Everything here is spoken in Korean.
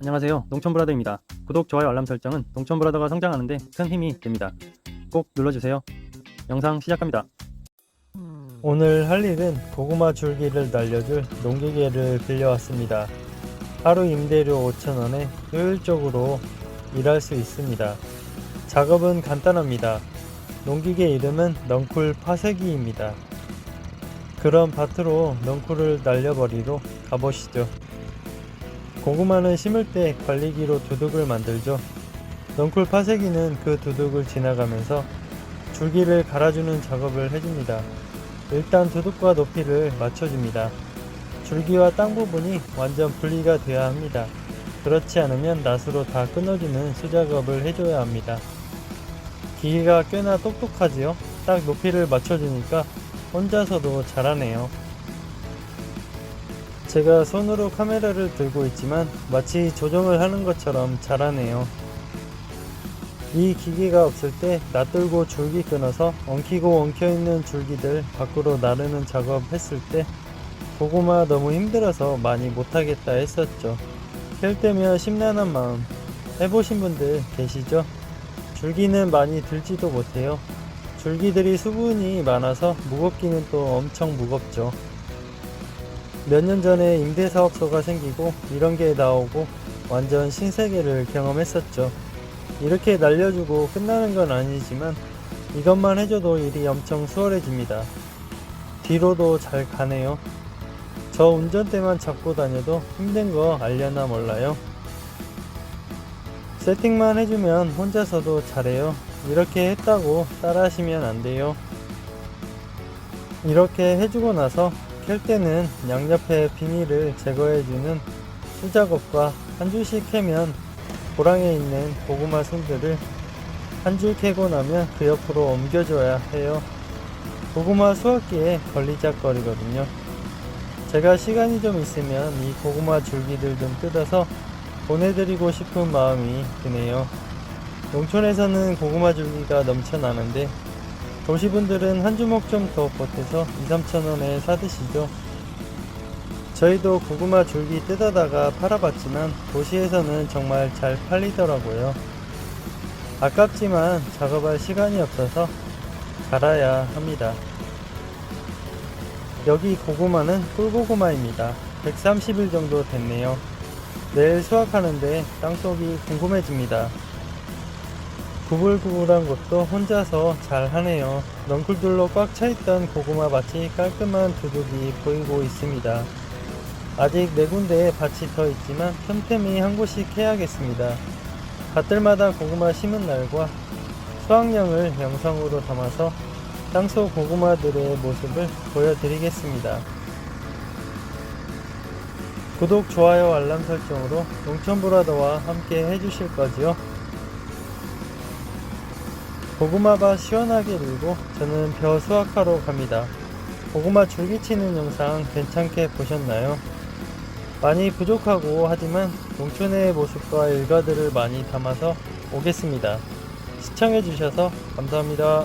안녕하세요. 농촌브라더입니다. 구독, 좋아요, 알람 설정은 농촌브라더가 성장하는데 큰 힘이 됩니다. 꼭 눌러주세요. 영상 시작합니다. 오늘 할 일은 고구마 줄기를 날려줄 농기계를 빌려왔습니다. 하루 임대료 5,000원에 효율적으로 일할 수 있습니다. 작업은 간단합니다. 농기계 이름은 넝쿨 파쇄기입니다. 그럼 밭으로 넝쿨을 날려버리러 가보시죠. 고구마는 심을 때 관리기로 두둑을 만들죠. 넝쿨 파쇄기는 그 두둑을 지나가면서 줄기를 갈아주는 작업을 해줍니다. 일단 두둑과 높이를 맞춰줍니다. 줄기와 땅 부분이 완전 분리가 되어야 합니다. 그렇지 않으면 낫으로 다 끊어주는 수작업을 해줘야 합니다. 기계가 꽤나 똑똑하지요? 딱 높이를 맞춰주니까 혼자서도 잘하네요. 제가 손으로 카메라를 들고 있지만 마치 조정을 하는 것처럼 잘하네요. 이 기계가 없을 때 놔들고 줄기 끊어서 엉키고 엉켜있는 줄기들 밖으로 나르는 작업 했을 때 고구마 너무 힘들어서 많이 못하겠다 했었죠. 캘 때면 심란한 마음 해보신 분들 계시죠? 줄기는 많이 들지도 못해요. 줄기들이 수분이 많아서 무겁기는 또 엄청 무겁죠. 몇 년 전에 임대사업소가 생기고 이런 게 나오고 완전 신세계를 경험했었죠. 이렇게 날려주고 끝나는 건 아니지만 이것만 해줘도 일이 엄청 수월해집니다. 뒤로도 잘 가네요. 저 운전대만 잡고 다녀도 힘든 거 알려나 몰라요. 세팅만 해주면 혼자서도 잘해요. 이렇게 했다고 따라 하시면 안 돼요. 이렇게 해주고 나서 캘 때는 양옆에 비닐을 제거해주는 수작업과 한 줄씩 캐면 고랑에 있는 고구마 순들을 한 줄 캐고 나면 그 옆으로 옮겨줘야 해요. 고구마 수확기에 걸리작거리거든요. 제가 시간이 좀 있으면 이 고구마 줄기들 좀 뜯어서 보내드리고 싶은 마음이 드네요. 농촌에서는 고구마 줄기가 넘쳐나는데 도시분들은 한 주먹 좀 더 보태서 2, 3천 원에 사드시죠. 저희도 고구마 줄기 뜯어다가 팔아봤지만 도시에서는 정말 잘 팔리더라고요. 아깝지만 작업할 시간이 없어서 갈아야 합니다. 여기 고구마는 꿀고구마입니다. 130일 정도 됐네요. 내일 수확하는데 땅속이 궁금해집니다. 구불구불한 것도 혼자서 잘 하네요. 넝쿨들로 꽉 차있던 고구마 밭이 깔끔한 두둑이 보이고 있습니다. 아직 네 군데에 밭이 더 있지만 틈틈이 한 곳씩 해야겠습니다. 밭들마다 고구마 심은 날과 수확량을 영상으로 담아서 땅속 고구마들의 모습을 보여드리겠습니다. 구독, 좋아요, 알람 설정으로 농촌브라더와 함께 해주실 거지요? 고구마밭 시원하게 밀고 저는 벼 수확하러 갑니다. 고구마 줄기치는 영상 괜찮게 보셨나요? 많이 부족하고 하지만 농촌의 모습과 일가들을 많이 담아서 오겠습니다. 시청해주셔서 감사합니다.